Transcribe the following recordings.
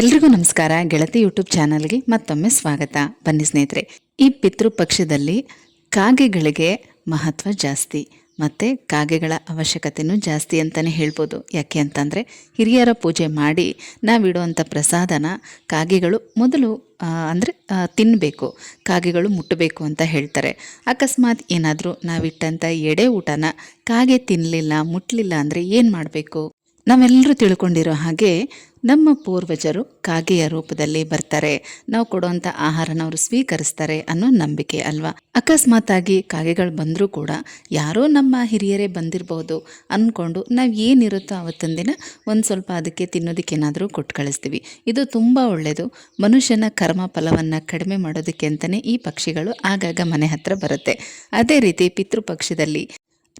ಎಲ್ರಿಗೂ ನಮಸ್ಕಾರ. ಗೆಳತಿ ಯೂಟ್ಯೂಬ್ ಚಾನಲ್ಗೆ ಮತ್ತೊಮ್ಮೆ ಸ್ವಾಗತ. ಬನ್ನಿ ಸ್ನೇಹಿತರೆ, ಈ ಪಿತೃಪಕ್ಷದಲ್ಲಿ ಕಾಗೆಗಳಿಗೆ ಮಹತ್ವ ಜಾಸ್ತಿ, ಮತ್ತು ಕಾಗೆಗಳ ಅವಶ್ಯಕತೆಯೂ ಜಾಸ್ತಿ ಅಂತಲೇ ಹೇಳ್ಬೋದು. ಯಾಕೆ ಅಂತಂದರೆ, ಹಿರಿಯರ ಪೂಜೆ ಮಾಡಿ ನಾವಿಡುವಂಥ ಪ್ರಸಾದನ ಕಾಗೆಗಳು ಮೊದಲು ಅಂದರೆ ತಿನ್ನಬೇಕು ಕಾಗೆಗಳು ಮುಟ್ಟಬೇಕು ಅಂತ ಹೇಳ್ತಾರೆ. ಅಕಸ್ಮಾತ್ ಏನಾದರೂ ನಾವಿಟ್ಟಂಥ ಎಡೆ ಊಟನ ಕಾಗೆ ತಿನ್ನಲಿಲ್ಲ ಮುಟ್ಟಲಿಲ್ಲ ಅಂದರೆ ಏನು ಮಾಡಬೇಕು? ನಾವೆಲ್ಲರೂ ತಿಳ್ಕೊಂಡಿರೋ ಹಾಗೆ ನಮ್ಮ ಪೂರ್ವಜರು ಕಾಗೆಯ ರೂಪದಲ್ಲಿ ಬರ್ತಾರೆ. ನಾವು ಕೊಡುವಂಥ ಆಹಾರನ ಅವರು ಸ್ವೀಕರಿಸ್ತಾರೆ ಅನ್ನೋ ನಂಬಿಕೆ ಅಲ್ವಾ? ಅಕಸ್ಮಾತ್ ಆಗಿ ಕಾಗೆಗಳು ಬಂದರೂ ಕೂಡ ಯಾರೋ ನಮ್ಮ ಹಿರಿಯರೇ ಬಂದಿರಬಹುದು ಅಂದ್ಕೊಂಡು ನಾವು ಏನಿರುತ್ತೋ ಅವತ್ತಿನ ದಿನ ಒಂದು ಸ್ವಲ್ಪ ಅದಕ್ಕೆ ತಿನ್ನೋದಕ್ಕೆ ಏನಾದರೂ ಕೊಟ್ಟು ಕಳಿಸ್ತೀವಿ. ಇದು ತುಂಬ ಒಳ್ಳೆಯದು ಮನುಷ್ಯನ ಕರ್ಮ ಫಲವನ್ನು ಕಡಿಮೆ ಮಾಡೋದಕ್ಕೆ ಅಂತಲೇ ಈ ಪಕ್ಷಿಗಳು ಆಗಾಗ ಮನೆ ಹತ್ರ ಬರುತ್ತೆ. ಅದೇ ರೀತಿ ಪಿತೃಪಕ್ಷದಲ್ಲಿ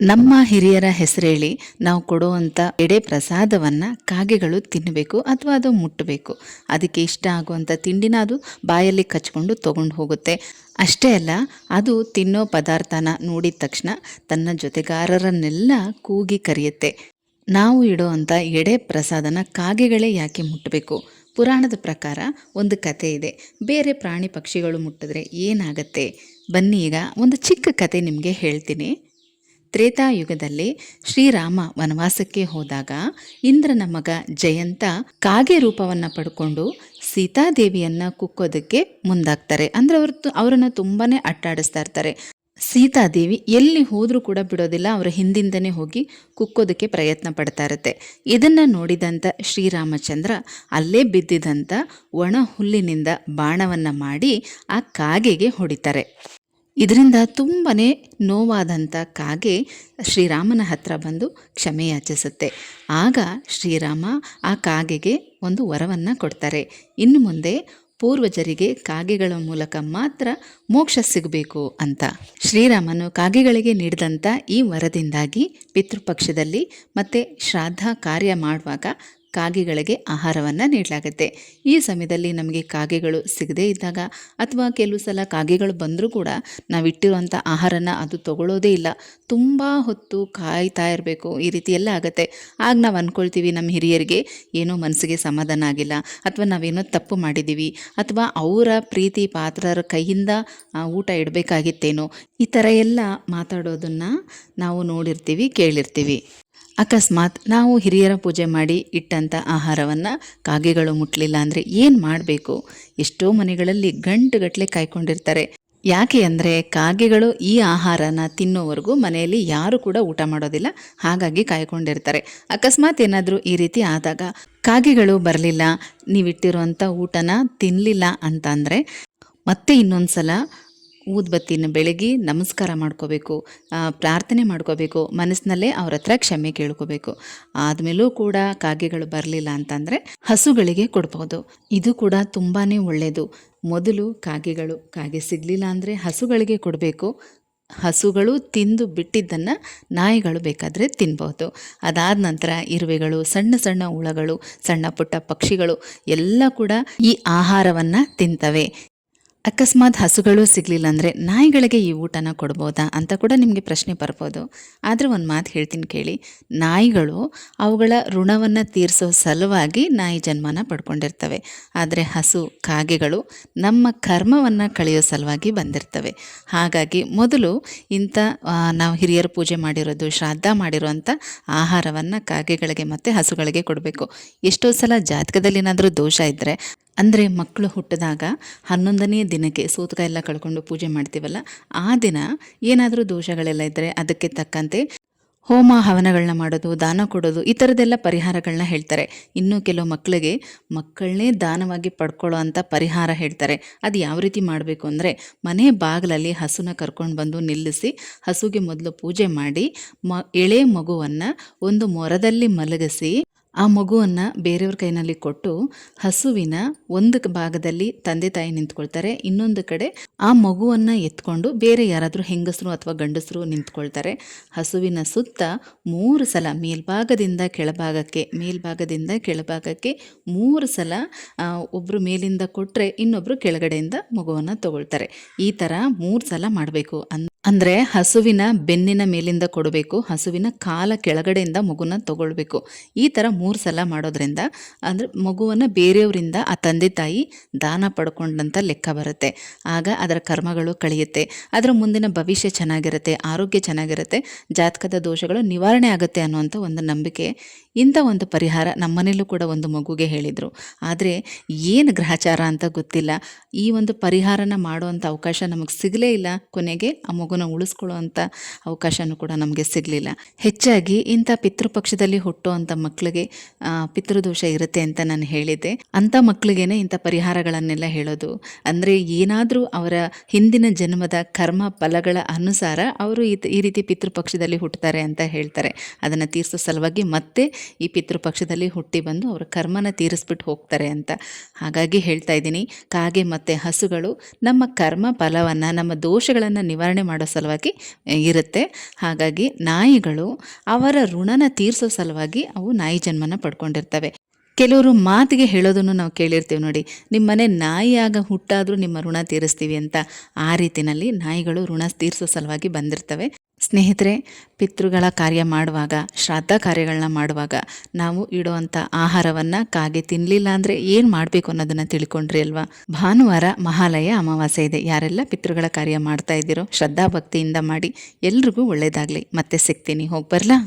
ನಮ್ಮ ಹಿರಿಯರ ಹೆಸರೇಳಿ ನಾವು ಕೊಡುವಂಥ ಎಡೆ ಪ್ರಸಾದವನ್ನು ಕಾಗೆಗಳು ತಿನ್ನಬೇಕು ಅಥವಾ ಅದು ಮುಟ್ಟಬೇಕು. ಅದಕ್ಕೆ ಇಷ್ಟ ಆಗುವಂಥ ತಿಂಡಿನ ಅದು ಬಾಯಲ್ಲಿ ಕಚ್ಕೊಂಡು ತಗೊಂಡು ಹೋಗುತ್ತೆ. ಅಷ್ಟೇ ಅಲ್ಲ, ಅದು ತಿನ್ನೋ ಪದಾರ್ಥನ ನೋಡಿದ ತಕ್ಷಣ ತನ್ನ ಜೊತೆಗಾರರನ್ನೆಲ್ಲ ಕೂಗಿ ಕರೆಯುತ್ತೆ. ನಾವು ಇಡುವಂಥ ಎಡೆ ಪ್ರಸಾದನ ಕಾಗೆಗಳೇ ಯಾಕೆ ಮುಟ್ಟಬೇಕು? ಪುರಾಣದ ಪ್ರಕಾರ ಒಂದು ಕತೆ ಇದೆ. ಬೇರೆ ಪ್ರಾಣಿ ಪಕ್ಷಿಗಳು ಮುಟ್ಟಿದ್ರೆ ಏನಾಗತ್ತೆ? ಬನ್ನಿ ಈಗ ಒಂದು ಚಿಕ್ಕ ಕತೆ ನಿಮಗೆ ಹೇಳ್ತೀನಿ. ತ್ರೇತಾಯುಗದಲ್ಲಿ ಶ್ರೀರಾಮ ವನವಾಸಕ್ಕೆ ಹೋದಾಗ ಇಂದ್ರನ ಮಗ ಜಯಂತ ಕಾಗೆ ರೂಪವನ್ನು ಪಡ್ಕೊಂಡು ಸೀತಾದೇವಿಯನ್ನು ಕುಕ್ಕೋದಕ್ಕೆ ಮುಂದಾಗ್ತಾರೆ. ಅಂದರೆ ಅವರು ಅವರನ್ನು ತುಂಬಾ ಅಟ್ಟಾಡಿಸ್ತಾ ಇರ್ತಾರೆ. ಸೀತಾದೇವಿ ಎಲ್ಲಿ ಹೋದರೂ ಕೂಡ ಬಿಡೋದಿಲ್ಲ, ಅವರ ಹಿಂದಿಂದನೇ ಹೋಗಿ ಕುಕ್ಕೋದಕ್ಕೆ ಪ್ರಯತ್ನ ಪಡ್ತಾ ಇರುತ್ತೆ. ಇದನ್ನು ನೋಡಿದಂಥ ಶ್ರೀರಾಮಚಂದ್ರ ಅಲ್ಲೇ ಬಿದ್ದಿದಂಥ ಒಣ ಹುಲ್ಲಿನಿಂದ ಬಾಣವನ್ನು ಮಾಡಿ ಆ ಕಾಗೆಗೆ ಹೊಡಿತಾರೆ. ಇದರಿಂದ ತುಂಬಾ ನೋವಾದಂಥ ಕಾಗೆ ಶ್ರೀರಾಮನ ಹತ್ರ ಬಂದು ಕ್ಷಮೆ ಯಾಚಿಸುತ್ತೆ. ಆಗ ಶ್ರೀರಾಮ ಆ ಕಾಗೆಗೆ ಒಂದು ವರವನ್ನು ಕೊಡ್ತಾರೆ. ಇನ್ನು ಮುಂದೆ ಪೂರ್ವಜರಿಗೆ ಕಾಗೆಗಳ ಮೂಲಕ ಮಾತ್ರ ಮೋಕ್ಷ ಸಿಗಬೇಕು ಅಂತ. ಶ್ರೀರಾಮನು ಕಾಗೆಗಳಿಗೆ ನೀಡಿದಂಥ ಈ ವರದಿಂದಾಗಿ ಪಿತೃಪಕ್ಷದಲ್ಲಿ ಮತ್ತು ಶ್ರಾದ್ದ ಕಾರ್ಯ ಮಾಡುವಾಗ ಕಾಗೆಗಳಿಗೆ ಆಹಾರವನ್ನು ನೀಡಲಾಗುತ್ತೆ. ಈ ಸಮಯದಲ್ಲಿ ನಮಗೆ ಕಾಗೆಗಳು ಸಿಗದೇ ಇದ್ದಾಗ ಅಥವಾ ಕೆಲವು ಸಲ ಕಾಗೆಗಳು ಬಂದರೂ ಕೂಡ ನಾವು ಇಟ್ಟಿರುವಂಥ ಆಹಾರನ ಅದು ತಗೊಳ್ಳೋದೇ ಇಲ್ಲ. ತುಂಬ ಹೊತ್ತು ಕಾಯ್ತಾ ಇರಬೇಕು. ಈ ರೀತಿ ಎಲ್ಲ ಆಗುತ್ತೆ. ಆಗ ನಾವು ಅಂದ್ಕೊಳ್ತೀವಿ ನಮ್ಮ ಹಿರಿಯರಿಗೆ ಏನೋ ಮನಸ್ಸಿಗೆ ಸಮಾಧಾನ ಆಗಿಲ್ಲ. ಅಥವಾ ನಾವೇನೋ ತಪ್ಪು ಮಾಡಿದ್ದೀವಿ ಅಥವಾ ಅವರ ಪ್ರೀತಿ ಪಾತ್ರರ ಕೈಯಿಂದ ಊಟ ಇಡಬೇಕಾಗಿತ್ತೇನೋ. ಈ ಥರ ಎಲ್ಲ ಮಾತಾಡೋದನ್ನು ನಾವು ನೋಡಿರ್ತೀವಿ, ಕೇಳಿರ್ತೀವಿ. ಅಕಸ್ಮಾತ್ ನಾವು ಹಿರಿಯರ ಪೂಜೆ ಮಾಡಿ ಇಟ್ಟಂಥ ಆಹಾರವನ್ನು ಕಾಗೆಗಳು ಮುಟ್ಟಲಿಲ್ಲ ಅಂದರೆ ಏನು ಮಾಡಬೇಕು? ಎಷ್ಟೋ ಮನೆಗಳಲ್ಲಿ ಗಂಟುಗಟ್ಟಲೆ ಕಾಯ್ಕೊಂಡಿರ್ತಾರೆ. ಯಾಕೆ ಅಂದರೆ ಕಾಗೆಗಳು ಈ ಆಹಾರನ ತಿನ್ನೋವರೆಗೂ ಮನೆಯಲ್ಲಿ ಯಾರು ಕೂಡ ಊಟ ಮಾಡೋದಿಲ್ಲ, ಹಾಗಾಗಿ ಕಾಯ್ಕೊಂಡಿರ್ತಾರೆ. ಅಕಸ್ಮಾತ್ ಏನಾದರೂ ಈ ರೀತಿ ಆದಾಗ ಕಾಗೆಗಳು ಬರಲಿಲ್ಲ ನೀವಿಟ್ಟಿರುವಂಥ ಊಟನ ತಿನ್ನಲಿಲ್ಲ ಅಂತಂದರೆ ಮತ್ತೆ ಇನ್ನೊಂದು ಸಲ ಊದ್ಬತ್ತಿನ ಬೆಳಗಿ ನಮಸ್ಕಾರ ಮಾಡ್ಕೋಬೇಕು ಪ್ರಾರ್ಥನೆ ಮಾಡ್ಕೋಬೇಕು, ಮನಸ್ಸಿನಲ್ಲೇ ಅವ್ರ ಹತ್ರ ಕ್ಷಮೆ ಕೇಳ್ಕೋಬೇಕು. ಆದಮೇಲೂ ಕೂಡ ಕಾಗೆಗಳು ಬರಲಿಲ್ಲ ಅಂತಂದರೆ ಹಸುಗಳಿಗೆ ಕೊಡ್ಬೋದು. ಇದು ಕೂಡ ತುಂಬಾ ಒಳ್ಳೆಯದು ಮೊದಲು ಕಾಗೆಗಳು, ಕಾಗೆ ಸಿಗಲಿಲ್ಲ ಅಂದರೆ ಹಸುಗಳಿಗೆ ಕೊಡಬೇಕು. ಹಸುಗಳು ತಿಂದು ಬಿಟ್ಟಿದ್ದನ್ನು ನಾಯಿಗಳು ಬೇಕಾದರೆ ತಿನ್ಬೋದು. ಅದಾದ ನಂತರ ಇರುವೆಗಳು, ಸಣ್ಣ ಸಣ್ಣ ಹುಳಗಳು, ಸಣ್ಣ ಪುಟ್ಟ ಪಕ್ಷಿಗಳು ಎಲ್ಲ ಕೂಡ ಈ ಆಹಾರವನ್ನು ತಿಂತವೆ. ಅಕಸ್ಮಾತ್ ಹಸುಗಳು ಸಿಗಲಿಲ್ಲ ಅಂದರೆ ನಾಯಿಗಳಿಗೆ ಈ ಊಟನ ಕೊಡ್ಬೋದಾ ಅಂತ ಕೂಡ ನಿಮಗೆ ಪ್ರಶ್ನೆ ಬರ್ಬೋದು. ಆದರೆ ಒಂದು ಮಾತು ಹೇಳ್ತೀನಿ ಕೇಳಿ. ನಾಯಿಗಳು ಅವುಗಳ ಋಣವನ್ನು ತೀರಿಸೋ ಸಲುವಾಗಿ ನಾಯಿ ಜನ್ಮನ ಪಡ್ಕೊಂಡಿರ್ತವೆ. ಆದರೆ ಹಸು ಕಾಗೆಗಳು ನಮ್ಮ ಕರ್ಮವನ್ನು ಕಳೆಯೋ ಸಲುವಾಗಿ ಬಂದಿರ್ತವೆ. ಹಾಗಾಗಿ ಮೊದಲು ಇಂಥ ನಾವು ಹಿರಿಯರ ಪೂಜೆ ಮಾಡಿರೋದು, ಶ್ರಾದ್ದ ಮಾಡಿರೋವಂಥ ಆಹಾರವನ್ನು ಕಾಗೆಗಳಿಗೆ ಮತ್ತು ಹಸುಗಳಿಗೆ ಕೊಡಬೇಕು. ಎಷ್ಟೋ ಸಲ ಜಾತಕದಲ್ಲಿ ಏನಾದರೂ ದೋಷ ಇದ್ದರೆ ಅಂದರೆ ಮಕ್ಕಳು ಹುಟ್ಟಿದಾಗ ಹನ್ನೊಂದನೇ ದಿನಕ್ಕೆ ಸೂತಕ ಎಲ್ಲ ಕಳ್ಕೊಂಡು ಪೂಜೆ ಮಾಡ್ತೀವಲ್ಲ, ಆ ದಿನ ಏನಾದರೂ ದೋಷಗಳೆಲ್ಲ ಇದ್ದರೆ ಅದಕ್ಕೆ ತಕ್ಕಂತೆ ಹೋಮ ಹವನಗಳನ್ನ ಮಾಡೋದು, ದಾನ ಕೊಡೋದು, ಈ ಥರದ್ದೆಲ್ಲ ಪರಿಹಾರಗಳನ್ನ ಹೇಳ್ತಾರೆ. ಇನ್ನೂ ಕೆಲವು ಮಕ್ಕಳಿಗೆ ಮಕ್ಕಳನ್ನೇ ದಾನವಾಗಿ ಪಡ್ಕೊಳ್ಳೋ ಅಂಥ ಪರಿಹಾರ ಹೇಳ್ತಾರೆ. ಅದು ಯಾವ ರೀತಿ ಮಾಡಬೇಕು ಅಂದರೆ ಮನೆ ಬಾಗಿಲಲ್ಲಿ ಹಸುನ ಕರ್ಕೊಂಡು ಬಂದು ನಿಲ್ಲಿಸಿ ಹಸುಗೆ ಮೊದಲು ಪೂಜೆ ಮಾಡಿ ಮ, ಎಳೆ ಮಗುವನ್ನು ಒಂದು ಮೊರದಲ್ಲಿ ಮಲಗಿಸಿ ಆ ಮಗುವನ್ನು ಬೇರೆಯವ್ರ ಕೈನಲ್ಲಿ ಕೊಟ್ಟು ಹಸುವಿನ ಒಂದು ಭಾಗದಲ್ಲಿ ತಂದೆ ತಾಯಿ ನಿಂತ್ಕೊಳ್ತಾರೆ. ಇನ್ನೊಂದು ಕಡೆ ಆ ಮಗುವನ್ನು ಎತ್ಕೊಂಡು ಬೇರೆ ಯಾರಾದರೂ ಹೆಂಗಸರು ಅಥವಾ ಗಂಡಸರು ನಿಂತ್ಕೊಳ್ತಾರೆ. ಹಸುವಿನ ಸುತ್ತ ಮೂರು ಸಲ ಮೇಲ್ಭಾಗದಿಂದ ಕೆಳಭಾಗಕ್ಕೆ ಮೇಲ್ಭಾಗದಿಂದ ಕೆಳಭಾಗಕ್ಕೆ ಮೂರು ಸಲ ಒಬ್ಬರು ಮೇಲಿಂದ ಕೊಟ್ಟರೆ ಇನ್ನೊಬ್ಬರು ಕೆಳಗಡೆಯಿಂದ ಮಗುವನ್ನು ತಗೊಳ್ತಾರೆ. ಈ ಥರ ಮೂರು ಸಲ ಮಾಡಬೇಕು. ಅಂದ ಅಂದರೆ ಹಸುವಿನ ಬೆನ್ನಿನ ಮೇಲಿಂದ ಕೊಡಬೇಕು, ಹಸುವಿನ ಕಾಲ ಕೆಳಗಡೆಯಿಂದ ಮಗುನ ತಗೊಳ್ಬೇಕು. ಈ ಥರ ಮೂರು ಸಲ ಮಾಡೋದ್ರಿಂದ, ಅಂದರೆ ಮಗುವನ್ನು ಬೇರೆಯವರಿಂದ ಆ ತಂದೆ ತಾಯಿ ದಾನ ಪಡ್ಕೊಂಡಂಥ ಲೆಕ್ಕ ಬರುತ್ತೆ. ಆಗ ಅದರ ಕರ್ಮಗಳು ಕಳೆಯುತ್ತೆ. ಅದರ ಮುಂದಿನ ಭವಿಷ್ಯ ಚೆನ್ನಾಗಿರುತ್ತೆ, ಆರೋಗ್ಯ ಚೆನ್ನಾಗಿರುತ್ತೆ, ಜಾತಕದ ದೋಷಗಳು ನಿವಾರಣೆ ಆಗುತ್ತೆ ಅನ್ನುವಂಥ ಒಂದು ನಂಬಿಕೆ ಇಂಥ ಒಂದು ಪರಿಹಾರ ನಮ್ಮನೇಲೂ ಕೂಡ ಒಂದು ಮಗುಗೆ ಹೇಳಿದರು. ಆದರೆ ಏನು ಗ್ರಹಚಾರ ಅಂತ ಗೊತ್ತಿಲ್ಲ. ಈ ಒಂದು ಪರಿಹಾರನ ಮಾಡುವಂಥ ಅವಕಾಶ ನಮಗೆ ಸಿಗಲೇ ಇಲ್ಲ. ಕೊನೆಗೆ ಆ ಮಗುನ ಉಳಿಸ್ಕೊಳ್ಳುವಂಥ ಅವಕಾಶನೂ ಕೂಡ ನಮಗೆ ಸಿಗಲಿಲ್ಲ. ಹೆಚ್ಚಾಗಿ ಇಂಥ ಪಿತೃಪಕ್ಷದಲ್ಲಿ ಹುಟ್ಟುವಂಥ ಮಕ್ಕಳಿಗೆ ಪಿತೃದೋಷ ಇರುತ್ತೆ ಅಂತ ನಾನು ಹೇಳಿದ್ದೆ. ಅಂಥ ಮಕ್ಕಳಿಗೇನೆ ಇಂಥ ಪರಿಹಾರಗಳನ್ನೆಲ್ಲ ಹೇಳೋದು. ಅಂದರೆ ಏನಾದರೂ ಅವರ ಹಿಂದಿನ ಜನ್ಮದ ಕರ್ಮ ಫಲಗಳ ಅನುಸಾರ ಅವರು ಈ ರೀತಿ ಪಿತೃಪಕ್ಷದಲ್ಲಿ ಹುಟ್ಟುತ್ತಾರೆ ಅಂತ ಹೇಳ್ತಾರೆ. ಅದನ್ನು ತೀರಿಸೋ ಸಲುವಾಗಿ ಮತ್ತೆ ಈ ಪಿತೃಪಕ್ಷದಲ್ಲಿ ಹುಟ್ಟಿ ಬಂದು ಅವರ ಕರ್ಮನ ತೀರಿಸ್ಬಿಟ್ಟು ಹೋಗ್ತಾರೆ ಅಂತ ಹಾಗಾಗಿ ಹೇಳ್ತಾ ಇದ್ದೀನಿ. ಕಾಗೆ ಮತ್ತು ಹಸುಗಳು ನಮ್ಮ ಕರ್ಮ ಫಲವನ್ನು, ನಮ್ಮ ದೋಷಗಳನ್ನು ನಿವಾರಣೆ ಮಾಡೋ ಸಲುವಾಗಿ, ಇರುತ್ತೆ. ಹಾಗಾಗಿ ನಾಯಿಗಳು ಅವರ ಋಣನ ತೀರಿಸೋ ಸಲುವಾಗಿ ಅವು ನಾಯಿ ಜನ್ಮನ ಪಡ್ಕೊಂಡಿರ್ತವೆ. ಕೆಲವರು ಮಾತಿಗೆ ಹೇಳೋದನ್ನು ನಾವು ಕೇಳಿರ್ತೀವಿ ನೋಡಿ. ನಿಮ್ಮ ಮನೆ ನಾಯಿಯಾಗ ಹುಟ್ಟಾದರೂ ನಿಮ್ಮ ಋಣ ತೀರಿಸ್ತೀವಿ ಅಂತ. ಆ ರೀತಿನಲ್ಲಿ ನಾಯಿಗಳು ಋಣ ತೀರಿಸೋ ಸಲುವಾಗಿ ಬಂದಿರ್ತವೆ. ಸ್ನೇಹಿತರೆ, ಪಿತೃಗಳ ಕಾರ್ಯ ಮಾಡುವಾಗ, ಶ್ರಾದ್ದ ಕಾರ್ಯಗಳನ್ನ ಮಾಡುವಾಗ ನಾವು ಇಡುವಂಥ ಆಹಾರವನ್ನು ಕಾಗೆ ತಿನ್ನಲಿಲ್ಲ ಅಂದರೆ ಏನು ಮಾಡಬೇಕು ಅನ್ನೋದನ್ನು ತಿಳ್ಕೊಂಡ್ರಿ ಅಲ್ವಾ? ಭಾನುವಾರ ಮಹಾಲಯ ಅಮಾವಾಸ್ಯೆ ಇದೆ. ಯಾರೆಲ್ಲ ಪಿತೃಗಳ ಕಾರ್ಯ ಮಾಡ್ತಾ ಇದ್ದೀರೋ ಶ್ರದ್ಧಾ ಭಕ್ತಿಯಿಂದ ಮಾಡಿ ಎಲ್ರಿಗೂ ಒಳ್ಳೆಯದಾಗಲಿ ಮತ್ತೆ ಸಿಗ್ತೀನಿ. ಹೋಗಿ ಬರಲಾ?